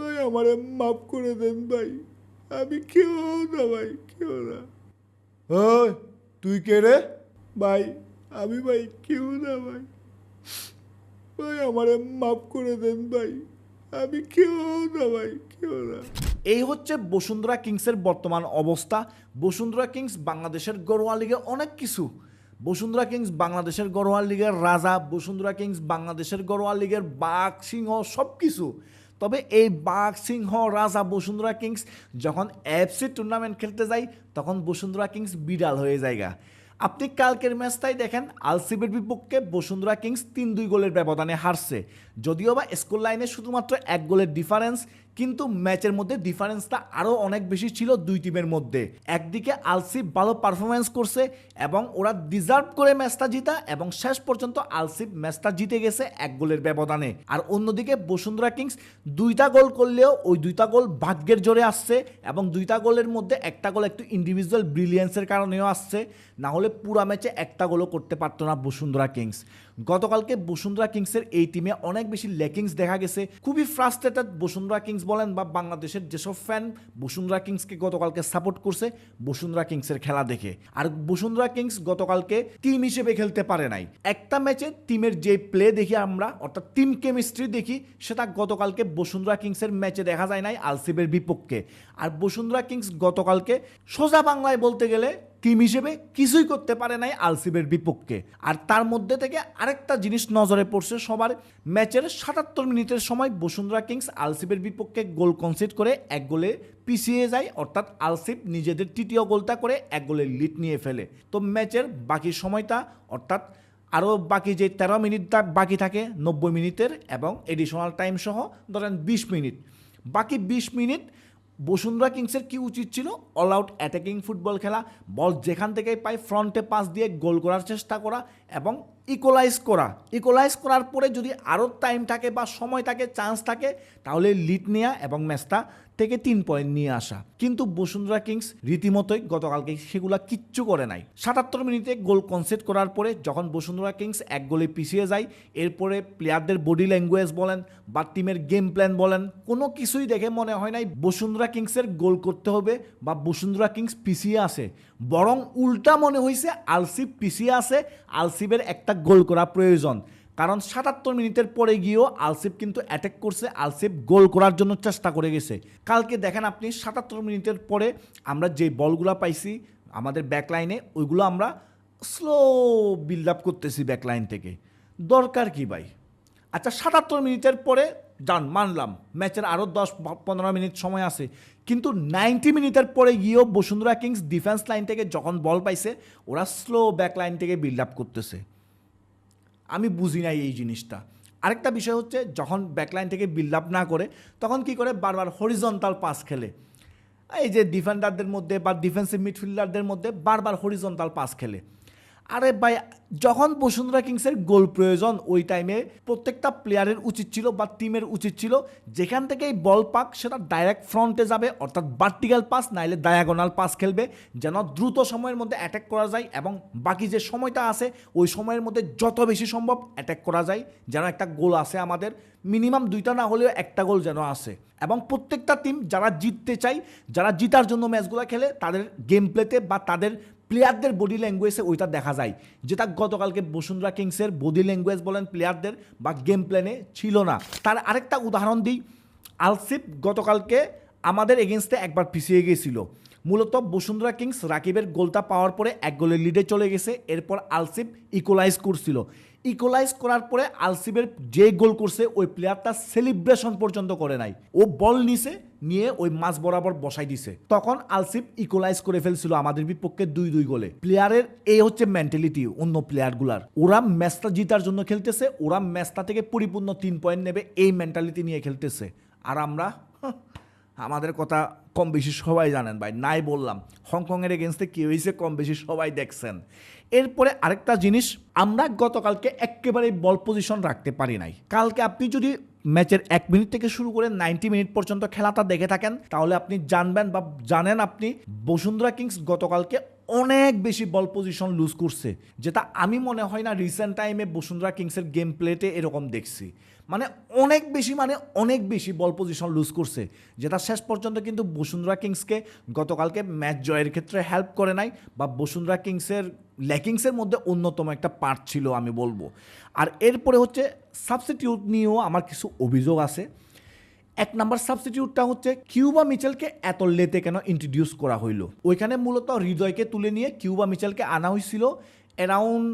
ভাই আমারে মাফ করে দেন ভাই। আমি কেউ না ভাই কেউ না। ওই তুই কে রে? ভাই আমি ভাই কেউ না ভাই। ভাই আমারে মাফ করে দেন ভাই। আমি কেউ না ভাই কেউ না। এই হচ্ছে বসুন্ধরা কিংসের বর্তমান অবস্থা। বসুন্ধরা কিংস বাংলাদেশের গড়োয়া লিগে অনেক কিছু। বসুন্ধরা কিংস বাংলাদেশের গড়োয়া লিগের রাজা বসুন্ধরা কিংস বাংলাদেশের গড়োয়া লিগের বাঘ সিংহ সব কিছু তবে এই বাঘ, সিংহ, রাজা বসুন্ধরা কিংস যখন এফসি টুর্নামেন্ট খেলতে যায়, তখন বসুন্ধরা কিংস বিড়াল হয়ে যায়গা আপনি কালকের ম্যাচটাই দেখেন, আলসিবের বিপক্ষে বসুন্ধরা কিংস তিন দুই গোলের ব্যবধানে হারছে। যদিও বা স্কোর লাইনে শুধুমাত্র এক গোলের ডিফারেন্স কিন্তু ম্যাচের মধ্যে ডিফারেন্সটা আরও অনেক বেশি ছিল দুই টিমের মধ্যে। একদিকে আলসিব ভালো পারফরমেন্স করছে এবং ওরা ডিজার্ভ করে ম্যাচটা জিতা এবং শেষ পর্যন্ত আলসিব ম্যাচটা জিতে গেছে এক গোলের ব্যবধানে। আর অন্যদিকে বসুন্ধরা কিংস দুইটা গোল করলেও ওই দুইটা গোল ভাগ্যের জোরে আসছে এবং দুইটা গোলের মধ্যে একটা গোল একটু ইন্ডিভিজুয়াল ব্রিলিয়েন্সের কারণেও আসছে। না হলে পুরা ম্যাচে একটা গোলও করতে পারতো না বসুন্ধরা কিংস। গতকালকে বসুন্ধরা কিংসের এই টিমে অনেক বেশি ল্যাকিংস দেখা গেছে। খুবই ফ্রাস্ট্রেটেড বসুন্ধরা কিংস বলেন বা বাংলাদেশের যেসব ফ্যান বসুন্ধরা কিংসকে গতকালকে সাপোর্ট করছে, বসুন্ধরা কিংসের খেলা দেখে। আর বসুন্ধরা কিংস গতকালকে টিম হিসেবে খেলতে পারে নাই। একটা ম্যাচে টিমের যে প্লে দেখি আমরা, অর্থাৎ টিম কেমিস্ট্রি দেখি, সেটা গতকালকে বসুন্ধরা কিংসের ম্যাচে দেখা যায় নাই, আলসিবের বিপক্ষে। আর বসুন্ধরা কিংস গতকালকে সোজা বাংলায় বলতে গেলে টিম হিসেবে কিছুই করতে পারে নাই আলসিবের বিপক্ষে। আর তার মধ্যে থেকে আরেকটা জিনিস নজরে পড়ছে সবার, ম্যাচের সাতাত্তর মিনিটের সময় বসুন্ধরা কিংস আলসিবের বিপক্ষে গোল কনসিড করে এক গোলে পিছিয়ে যায়, অর্থাৎ আলসিপ নিজেদের তৃতীয় গোলটা করে এক গোলের লিড নিয়ে ফেলে। তো ম্যাচের বাকি সময়টা, অর্থাৎ আরও বাকি যে তেরো মিনিটটা বাকি থাকে, নব্বই মিনিটের এবং এডিশনাল টাইম সহ ধরেন বিশ মিনিট। বাকি বিশ মিনিট বসুন্ধরা কিংসের কি উচিত ছিল? অল আউট অ্যাটাকিং ফুটবল খেলা বল যেখান থেকেই পায় ফ্রন্টে পাস দিয়ে গোল করার চেষ্টা করা এবং ইকোলাইজ করা। ইকোলাইজ করার পরে যদি আরও টাইম থাকে বা সময় থাকে চান্স থাকে, তাহলে লিড নেওয়া এবং ম্যাচটা থেকে তিন পয়েন্ট নিয়ে আসা। কিন্তু বসুন্ধরা কিংস রীতিমতোই গতকালকে সেগুলা কিচ্ছু করে নাই। সাতাত্তর মিনিটে গোল কনসেপ্ট করার পরে যখন বসুন্ধরা কিংস এক গোলে পিছিয়ে যায়, এরপরে প্লেয়ারদের বডি ল্যাঙ্গুয়েজ বলেন বা টিমের গেম প্ল্যান বলেন, কোনো কিছুই দেখে মনে হয় নাই বসুন্ধরা কিংসের গোল করতে হবে বা বসুন্ধরা কিংস পিছিয়ে আসে বরং উল্টা মনে হয়েছে আলসিব পিছিয়ে আছে আলসিবের একটা গোল করা প্রয়োজন। কারণ সাতাত্তর মিনিটের পরে গিয়েও আলসিপ কিন্তু অ্যাটাক করছে। আলসিপ গোল করার জন্য চেষ্টা করে গেছে। কালকে দেখেন আপনি, সাতাত্তর মিনিটের পরে আমরা যে বলগুলো পাইছি, আমাদের ব্যাকলাইনে ওইগুলো আমরা স্লো বিল্ড আপ করতেছি ব্যাকলাইন থেকে। দরকার কি ভাই? আচ্ছা সাতাত্তর মিনিটের পরে ডান মানলাম। ম্যাচের আরও দশ পনেরো মিনিট সময় আছে। কিন্তু নাইনটি মিনিটের পরে গিয়েও বসুন্ধরা কিংস ডিফেন্স লাইন থেকে যখন বল পাইছে, ওরা স্লো ব্যাক লাইন থেকে বিল্ড আপ করতেছে। আমি বুঝি নাই এই জিনিসটা। আরেকটা বিষয় হচ্ছে, যখন ব্যাকলাইন থেকে বিল্ড আপ না করে, তখন কি করে? বারবার হরিজন্টাল পাস খেলে। এই যে ডিফেন্ডারদের মধ্যে বা ডিফেন্সিভ মিডফিল্ডারদের মধ্যে বারবার হরিজন্টাল পাস খেলে। আরে ভাই, যখন বসুন্ধরা কিংসের গোল প্রয়োজন, ওই টাইমে প্রত্যেকটা প্লেয়ারের উচিত ছিল বা টিমের উচিত ছিল, যেখান থেকেই বল পাক, সেটা ডাইরেক্ট ফ্রন্টে যাবে, অর্থাৎ ভার্টিক্যাল পাস নাইলে ডায়াগোনাল পাস খেলবে, যেন দ্রুত সময়ের মধ্যে অ্যাটাক করা যায় এবং বাকি যে সময়টা আছে, ওই সময়ের মধ্যে যত বেশি সম্ভব অ্যাটাক করা যায়, যেন একটা গোল আছে আমাদের। মিনিমাম দুইটা না হলেও একটা গোল যেন আসে। এবং প্রত্যেকটা টিম যারা জিততে চায়, যারা জিতার জন্য ম্যাচগুলো খেলে, তাদের গেম প্লেতে বা তাদের প্লেয়ারদের বডি ল্যাঙ্গুয়েজে ওইটা দেখা যায়, যেটা গতকালকে বসুন্ধরা কিংসের বডি ল্যাঙ্গুয়েজ বলেন প্লেয়ারদের বা গেম প্ল্যানে ছিল না। তার আরেকটা উদাহরণ দিই আলসিপ গতকালকে আমাদের এগেনস্টে একবার পিছিয়ে গিয়েছিল। মূলত বসুন্ধরা কিংস রাকিবের গোলটা পাওয়ার পরে এক গোলের লিডে চলে গেছে, এরপর আলসিপ ইকোলাইজ করছিল। ইকোলাইজ করার পরে আলসিবের যে গোল করছে, ওই প্লেয়ারটা সেলিব্রেশন পর্যন্ত করে নাই। ও বল নিছে নিয়ে ওই মাছ বরাবর বসাই দিছে। তখন আলসিপ ইকোলাইজ করে ফেলছিল আমাদের বিপক্ষে দুই দুই গোলে। প্লেয়ারের এই হচ্ছে মেন্টালিটি অন্য প্লেয়ারগুলার ওরা ম্যাচটা জিতার জন্য খেলতেছে, ওরা ম্যাচটা থেকে পরিপূর্ণ তিন পয়েন্ট নেবে, এই মেন্টালিটি নিয়ে খেলতেছে। আর আমরা আমাদের কথা কম বেশি সবাই জানেন ভাই, নাই বললাম। হংকংয়ের এগেনস্টে কী হয়েছে কম বেশি সবাই দেখছেন। এরপরে আরেকটা জিনিস, আমরা গতকালকে একেবারে বল পজিশন রাখতে পারি নাই। কালকে আপনি যদি ম্যাচের এক মিনিট থেকে শুরু করে নাইনটি মিনিট পর্যন্ত খেলাটা দেখে থাকেন, তাহলে আপনি জানবেন বা জানেন আপনি বসুন্ধরা কিংস গতকালকে অনেক বেশি বল পজিশন লুজ করছে, যেটা আমি মনে হয় না রিসেন্ট টাইমে বসুন্ধরা কিংসের গেম প্লেতে এরকম দেখছি। মানে অনেক বেশি মানে অনেক বেশি বল পজিশন লুজ করছে, যেটা শেষ পর্যন্ত কিন্তু বসুন্ধরা কিংসকে গতকালকে ম্যাচ জয়ের ক্ষেত্রে হেল্প করে নাই, বা বসুন্ধরা কিংসের ল্যাকিংসের মধ্যে অন্যতম একটা পার্ট ছিল আমি বলব। আর এরপরে হচ্ছে সাবস্টিটিউট নিয়েও আমার কিছু অভিযোগ আছে। এক নাম্বার সাবস্টিটিউটটা হচ্ছে কিউবা মিচেলকে এত লেতে কেন ইন্ট্রোডিউস করা হইল? ওইখানে মূলত হৃদয়কে তুলে নিয়ে কিউবা মিচেলকে আনা হয়েছিল অ্যারাউন্ড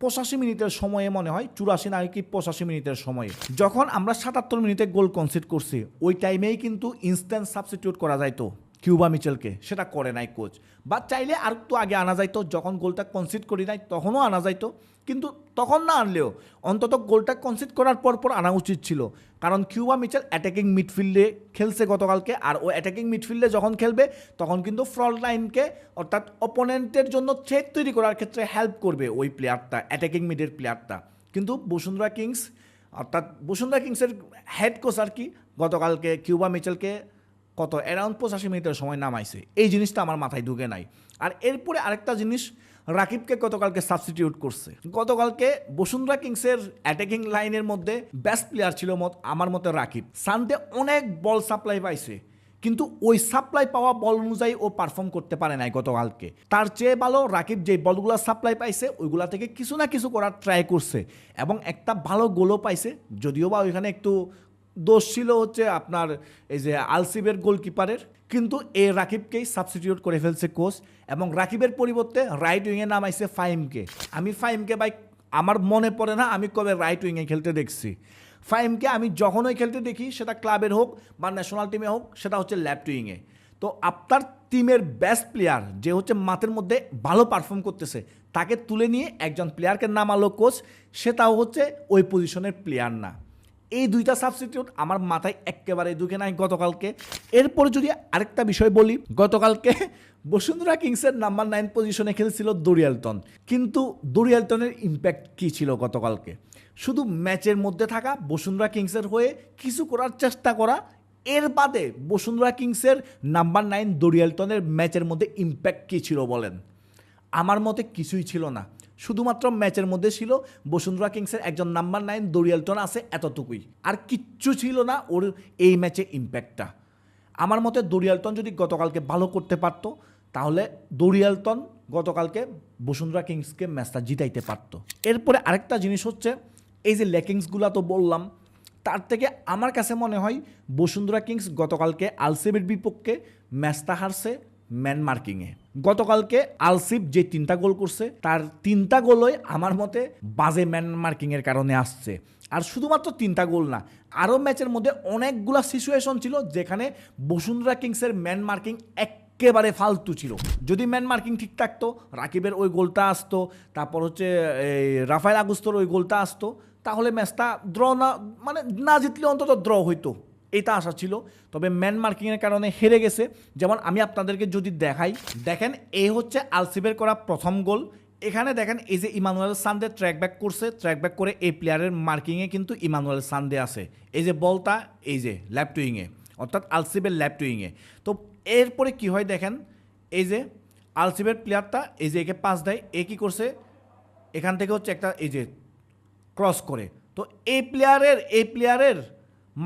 পঁচাশি মিনিটের সময়ে মনে হয়, চুরাশি না কি পঁচাশি মিনিটের সময়ে। যখন আমরা সাতাত্তর মিনিটে গোল কনসিড করছি, ওই টাইমেই কিন্তু ইনস্ট্যান্ট সাবস্টিটিউট করা যাইতো। কিউবা মিচেলকে, সেটা করে নাই কোচ। বা চাইলে আর একটু আগে আনা যাইতো, যখন গোলটা কনসিড করি নাই, তখনও আনা যাইতো। কিন্তু তখন না আনলেও, অন্তত গোলটা কনসিড করার পর পর আনা উচিত ছিল। কারণ কিউবা মিচেল অ্যাটাকিং মিডফিল্ডে খেলছে গতকালকে, আর ও অ্যাটাকিং মিডফিল্ডে যখন খেলবে, তখন কিন্তু ফ্রন্ট লাইনকে অর্থাৎ অপোনেন্টের জন্য থ্রেট তৈরি করার ক্ষেত্রে হেল্প করবে ওই প্লেয়ারটা অ্যাটাকিং মিডের প্লেয়ারটা কিন্তু বসুন্ধরা কিংস, অর্থাৎ বসুন্ধরা কিংসের হেড কোচ আর কি, গতকালকে কিউবা মিচেলকে কত অ্যারাউন্ড পঁচাশি মিনিটের সময় নামাইছে। এই জিনিসটা আমার মাথায় ঢুকে নাই। আর এরপরে আরেকটা জিনিস, রাকিবকে গতকালকে সাবস্টিটিউট করছে। গতকালকে বসুন্ধরা কিংসের অ্যাটাকিং লাইনের মধ্যে বেস্ট প্লেয়ার ছিল মত, আমার মতে রাকিব। সানডে অনেক বল সাপ্লাই পাইছে, কিন্তু ওই সাপ্লাই পাওয়া বল অনুযায়ী ও পারফর্ম করতে পারে নাই গতকালকে। তার চেয়ে ভালো রাকিব যে বলগুলো সাপ্লাই পাইছে, ওইগুলা থেকে কিছু না কিছু করার ট্রাই করছে। এবং একটা ভালো গোলও পাইছে, যদিও বা ওইখানে একটু দোষ ছিল হচ্ছে আপনার এই যে আলসিবের গোলকিপারের, কিন্তু এ রাকিবকেই সাবস্টিটিউট করে ফেলছে কোচ এবং রাকিবের পরিবর্তে রাইট উইংয়ে নামাইছে ফাইমকে আমি ফাইমকে ভাই, আমার মনে পড়ে না আমি কবে রাইট উইংয়ে খেলতে দেখছি। ফাইমকে আমি যখনই খেলতে দেখি, সেটা ক্লাবের হোক বা ন্যাশনাল টিমে হোক, সেটা হচ্ছে লেফট উইংয়ে তো আপনার টিমের বেস্ট প্লেয়ার যে হচ্ছে মাঠের মধ্যে ভালো পারফর্ম করতেছে, তাকে তুলে নিয়ে একজন প্লেয়ারকে নামালো কোচ সেটাও হচ্ছে ওই পজিশনের প্লেয়ার না। এই দুইটা সাবস্টিটিউট আমার মাথায় একেবারে ঢুকে নাই গতকালকে। এরপরে যদি আরেকটা বিষয় বলি, গতকালকে বসুন্ধরা কিংসের নাম্বার নাইন পজিশনে খেলছিল দরিয়ালটন। কিন্তু দরিয়ালটনের ইম্প্যাক্ট কী ছিল গতকালকে? শুধু ম্যাচের মধ্যে থাকা বসুন্ধরা কিংসের হয়ে কিছু করার চেষ্টা করা, এর বাদে বসুন্ধরা কিংসের নাম্বার নাইন দরিয়ালটনের ম্যাচের মধ্যে ইম্প্যাক্ট কী ছিল বলেন? আমার মতে কিছুই ছিল না। শুধুমাত্র ম্যাচের মধ্যে ছিল। বসুন্ধরা কিংসের একজন নাম্বার নাইন দরিয়ালটন আছে এতটুকুই। আর কিচ্ছু ছিল না ওর এই ম্যাচে ইম্প্যাক্টটা। আমার মতে দরিয়ালটন যদি গতকালকে ভালো করতে পারতো, তাহলে দরিয়ালটন গতকালকে বসুন্ধরা কিংসকে ম্যাচটা জিতাইতে পারতো। এরপরে আরেকটা জিনিস হচ্ছে, এই যে লেকিংসগুলো তো বললাম, তার থেকে আমার কাছে মনে হয় বসুন্ধরা কিংস গতকালকে আলসেবের বিপক্ষে ম্যাচটা হারছে। ম্যান মার্কিংয়ে। গতকালকে আলসিপ যে তিনটা গোল করছে, তার তিনটা গোলই আমার মতে বাজে ম্যান মার্কিংয়ের কারণে আসছে। আর শুধুমাত্র তিনটা গোল না, আরও ম্যাচের মধ্যে অনেকগুলা সিচুয়েশন ছিল যেখানে বসুন্ধরা কিংসের ম্যান মার্কিং একেবারে ফালতু ছিল। যদি ম্যান মার্কিং ঠিক থাকতো, রাকিবের ওই গোলটা আসতো, তারপর হচ্ছে, এই রাফায়েল আগুস্তর ওই গোলটা আসতো, তাহলে ম্যাচটা ড্র না মানে না জিতলে অন্তত ড্র হইতো। এটা আশা ছিল। তবে ম্যান মার্কিংয়ের কারণে হেরে গেছে। যেমন আমি আপনাদেরকে যদি দেখাই, দেখেন এই হচ্ছে আলসিবের করা প্রথম গোল। এখানে দেখেন এই যে ইমানুয়েল সান্দে ট্র্যাক ব্যাক করছে। ট্র্যাক ব্যাক করে এই প্লেয়ারের মার্কিংয়ে কিন্তু ইমানুয়েল সান্দে আছে। এই যে বলটা, এই যে লেফট উইংয়ে অর্থাৎ আলসিবের লেফট উইংয়ে তো এরপরে কি হয় দেখেন, এই যে আলসিবের প্লেয়ারটা এই যে একে পাস দেয়, এ কী করছে? এখান থেকে হচ্ছে একটা, এই যে ক্রস করে। তো এই প্লেয়ারের এই প্লেয়ারের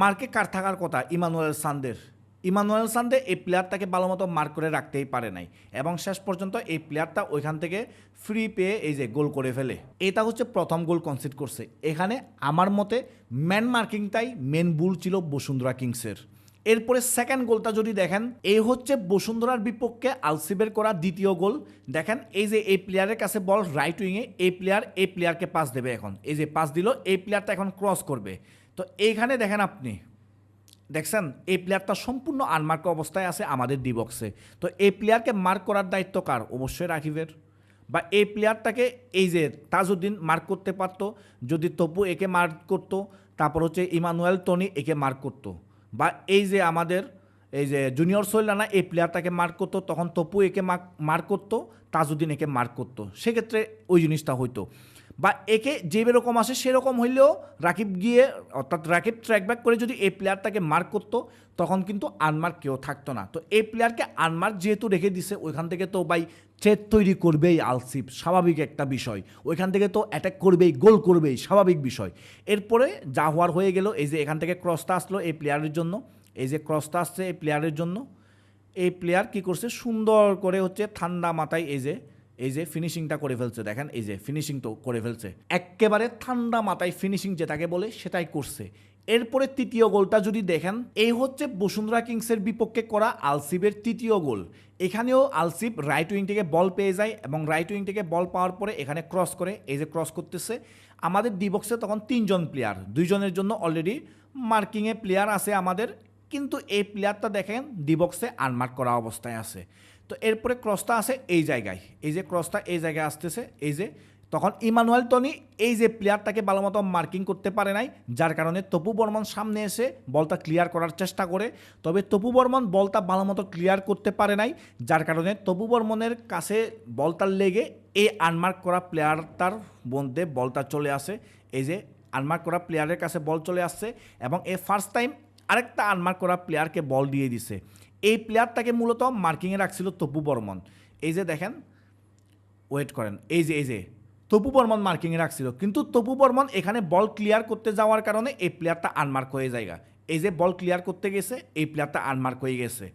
মার্কে কার থাকার কথা? ইমানুয়েল সান্দের। ইমানুয়েল সান্দে এই প্লেয়ারটাকে ভালো মতো মার্ক করে রাখতেই পারে নাই এবং শেষ পর্যন্ত এই প্লেয়ারটা ওইখান থেকে ফ্রি পেয়ে এই যে গোল করে ফেলে। এটা হচ্ছে প্রথম গোল কনসিড করছে। এখানে আমার মতে ম্যান মার্কিংটাই মেন বুল ছিল বসুন্ধরা কিংসের। এরপরে সেকেন্ড গোলটা যদি দেখেন, এই হচ্ছে বসুন্ধরার বিপক্ষে আলসিবের করা দ্বিতীয় গোল দেখেন, এই যে এই প্লেয়ারের কাছে বল রাইট উইংয়ে এই প্লেয়ার এই প্লেয়ারকে পাস দেবে এখন। এই যে পাস দিল, এই প্লেয়ারটা এখন ক্রস করবে। তো এইখানে দেখেন আপনি, দেখছেন? এই প্লেয়ারটা সম্পূর্ণ আনমার্ক অবস্থায় আছে আমাদের ডি বক্সে তো এই প্লেয়ারকে মার্ক করার দায়িত্ব কার? অবশ্যই রাকিবের। বা এই প্লেয়ারটাকে এই যে তাজউদ্দিন মার্ক করতে পারতো, যদি তপু একে মার্ক করতো, তারপর হচ্ছে ইমানুয়েল টনি একে মার্ক করতো। বা এই যে আমাদের, এই যে জুনিয়র সোহেলানা এই প্লেয়ারটাকে মার্ক করতো, তখন তপু একে মার্ক করতো, তাজউদ্দিন একে মার্ক করতো। সেক্ষেত্রে ওই জিনিসটা হইতো। বা একে যে রকম আসে সেরকম হইলেও রাকিব গিয়ে, অর্থাৎ রাকিব ট্র্যাক ব্যাক করে যদি এই প্লেয়ারটাকে মার্ক করতো, তখন কিন্তু আনমার্ক কেউ থাকতো না। তো এই প্লেয়ারকে আনমার্ক যেহেতু রেখে দিছে, ওইখান থেকে তো ভাই থ্রেট তৈরি করবেই আলসিপ স্বাভাবিক একটা বিষয়। ওইখান থেকে তো অ্যাটাক করবেই গোল করবেই, স্বাভাবিক বিষয়। এরপরে যা হওয়ার হয়ে গেল, এই যে এখান থেকে ক্রসটা আসলো এই প্লেয়ারের জন্য, এই যে ক্রসটা আসছে এই প্লেয়ারের জন্য, এই প্লেয়ার কি করছে? সুন্দর করে হচ্ছে ঠান্ডা মাথায় এই যে এই যে ফিনিশিংটা করে ফেলছে, দেখেন, এই যে ফিনিশিং তো করে ফেলছে। একেবারে ঠান্ডা মাথায় ফিনিশিং যেটাকে বলে, সেটাই করছে। এরপরে তৃতীয় গোলটা যদি দেখেন, এই হচ্ছে বসুন্ধরা কিংসের বিপক্ষে করা আলসিবের তৃতীয় গোল। এখানেও আলসিব রাইট উইং থেকে বল পেয়ে যায় এবং রাইট উইং থেকে বল পাওয়ার পরে এখানে ক্রস করে, এই যে ক্রস করতেছে। আমাদের ডিবক্সে তখন তিনজন প্লেয়ার দুইজনের জন্য অলরেডি মার্কিংয়ে প্লেয়ার আছে আমাদের, কিন্তু এই প্লেয়ারটা দেখেন ডিবক্সে আনমার্ক করা অবস্থায় আছে। তো এরপরে ক্রসটা আছে এই জায়গায়। এই যে ক্রসটা এই জায়গায় আসতেছে, এই যে তখন ইমানুয়েল টনি এই যে প্লেয়ারটাকে ভালো মতো মার্কিং করতে পারে নাই, যার কারণে তপু বর্মন সামনে এসে বলটা ক্লিয়ার করার চেষ্টা করে। তবে তপু বর্মন বলটা ভালো মতো ক্লিয়ার করতে পারে নাই, যার কারণে তপু বর্মনের কাছে বলটার লেগে এই আনমার্ক করা প্লেয়ারটার মধ্যে বলটা চলে আসে। এই যে আনমার্ক করা প্লেয়ারের কাছে বল চলে আসছে এবং এ ফার্স্ট টাইম আরেকটা আনমার্ক করা প্লেয়ারকে বল দিয়ে দিছে। এই প্লেয়ারটাকে মূলত মার্কিংয়ে রাখছিল তপু বর্মন। এই যে দেখেন ওয়েট করেন, এই যে এই যে, তপু বর্মন মার্কিংয়ে রাখছিল। কিন্তু তপু বর্মন এখানে বল ক্লিয়ার করতে যাওয়ার কারণে এই প্লেয়ারটা আনমার্ক হয়ে যায় এই যে বল ক্লিয়ার করতে গেছে, এই প্লেয়ারটা আনমার্ক হয়ে গেছে।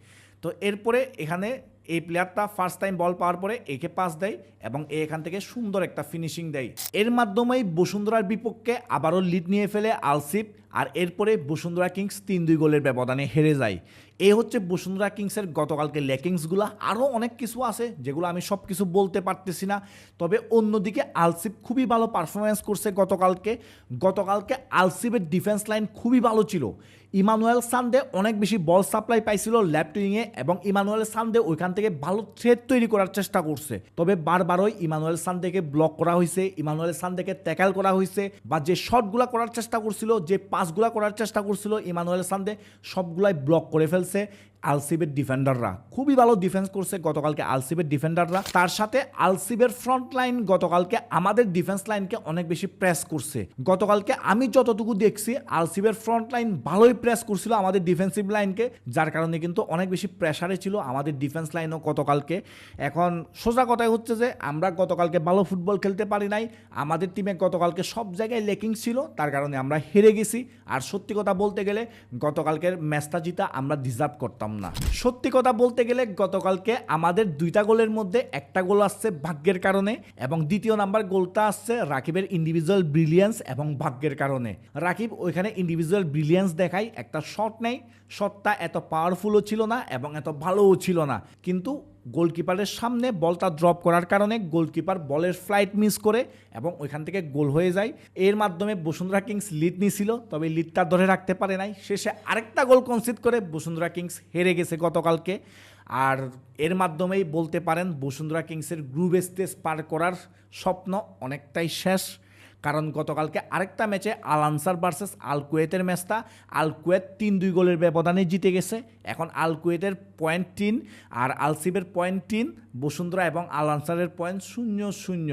তো এরপরে এখানে এই প্লেয়ারটা ফার্স্ট টাইম বল পাওয়ার পরে একে পাস দেয় এবং এ এখান থেকে সুন্দর একটা ফিনিশিং দেয়। এর মাধ্যমেই বসুন্ধরার বিপক্ষে আবারও লিড নিয়ে ফেলে আলসিপ আর এরপরে বসুন্ধরা কিংস তিন দুই গোলের ব্যবধানে হেরে যায়। এই হচ্ছে বসুন্ধরা কিংসের গতকালকে লেকিংসগুলো। আরও অনেক কিছু আছে যেগুলো আমি সব কিছু বলতে পারতেছি না। তবে অন্যদিকে আলসিপ খুবই ভালো পারফরমেন্স করছে গতকালকে। গতকালকে আলসিপের ডিফেন্স লাইন খুবই ভালো ছিল। ইমানুয়েল সানডে অনেক বেশি বল সাপ্লাই পাইছিল লেফট উইংয়ে এবং ইমানুয়েল সানডে ওইখান থেকে ভালো থ্রেড তৈরি করার চেষ্টা করছে। তবে বারবারই ইমানুয়েল সানডেকে ব্লক করা হয়েছে, ইমানুয়েল সানডেকে ট্যাকাল করা হয়েছে বা যে শটগুলা করার চেষ্টা করছিল, যে পাসগুলা করার চেষ্টা করছিল ইমানুয়েল সান্দে সবগুলাই ব্লক করে ফেলছে। আলসিবের ডিফেন্ডাররা খুবই ভালো ডিফেন্স করছে গতকালকে আলসিবের ডিফেন্ডাররা তার সাথে আলসিবের ফ্রন্ট লাইন গতকালকে আমাদের ডিফেন্স লাইনকে অনেক বেশি প্রেস করছে। গতকালকে আমি যতটুকু দেখছি, আলসিবের ফ্রন্ট লাইন ভালোই প্রেস করছিল আমাদের ডিফেন্সিভ লাইনকে যার কারণে কিন্তু অনেক বেশি প্রেসারে ছিল আমাদের ডিফেন্স লাইনও গতকালকে। এখন সোজা কথাই হচ্ছে যে, আমরা গতকালকে ভালো ফুটবল খেলতে পারি নাই। আমাদের টিমে গতকালকে সব জায়গায় লেকিং ছিল, তার কারণে আমরা হেরে গেছি। আর সত্যি কথা বলতে গেলে, গতকালকের ম্যাচটা জিতা আমরা ডিজার্ভ করতাম। না। সত্যি কথা বলতে গেলে গতকালকে আমাদের দুইটা গোলের মধ্যে একটা গোল আসছে ভাগ্যের কারণে এবং দ্বিতীয় নাম্বার গোলটা আসছে রাকিবের ইন্ডিভিজুয়াল ব্রিলিয়েন্স এবং ভাগ্যের কারণে। রাকিব ওইখানে ইন্ডিভিজুয়াল ব্রিলিয়েন্স দেখায়, একটা শট নেই শটটা এত পাওয়ারফুলও ছিল না এবং এত ভালোও ছিল না। কিন্তু গোলকিপারের সামনে বলটা ড্রপ করার কারণে গোলকিপার বলের ফ্লাইট মিস করে এবং ওইখান থেকে গোল হয়ে যায়। এর মাধ্যমে বসুন্ধরা কিংস লিড নিয়েছিল তবে লিডটা ধরে রাখতে পারে নাই। শেষে আরেকটা গোল কনসিড করে বসুন্ধরা কিংস হেরে গেছে গতকালকে। আর এর মাধ্যমেই বলতে পারেন বসুন্ধরা কিংসের গ্রুপ স্টেজ পার করার স্বপ্ন অনেকটাই শেষ। কারণ গতকালকে আরেকটা ম্যাচে আল আনসার ভার্সেস আল কুয়েতের ম্যাচটা। আল কুয়েত তিন দুই গোলের ব্যবধানে জিতে গেছে। এখন আল কুয়েতের পয়েন্ট তিন আর আলসিবের পয়েন্ট তিন, বসুন্ধরা এবং আল আনসারের পয়েন্ট শূন্য শূন্য।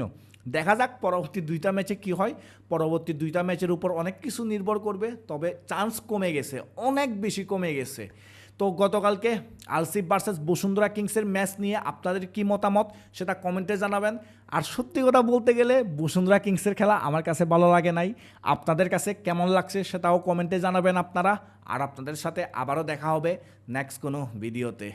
দেখা যাক পরবর্তী দুইটা ম্যাচে কি হয়। পরবর্তী দুইটা ম্যাচের উপর অনেক কিছু নির্ভর করবে, তবে চান্স কমে গেছে, অনেক বেশি কমে গেছে। তো গতকালকে আলসিফ ভার্সেস বসুন্ধরা কিংসের ম্যাচ নিয়ে আপনাদের কি মতামত সেটা কমেন্টে জানাবেন। আর সত্যি কথা বলতে গেলে বসুন্ধরা কিংসের খেলা আমার কাছে ভালো লাগে নাই। আপনাদের কাছে কেমন লাগছে সেটাও কমেন্টে জানাবেন আপনারা। আর আপনাদের সাথে আবারও দেখা হবে নেক্সট কোনো ভিডিওতে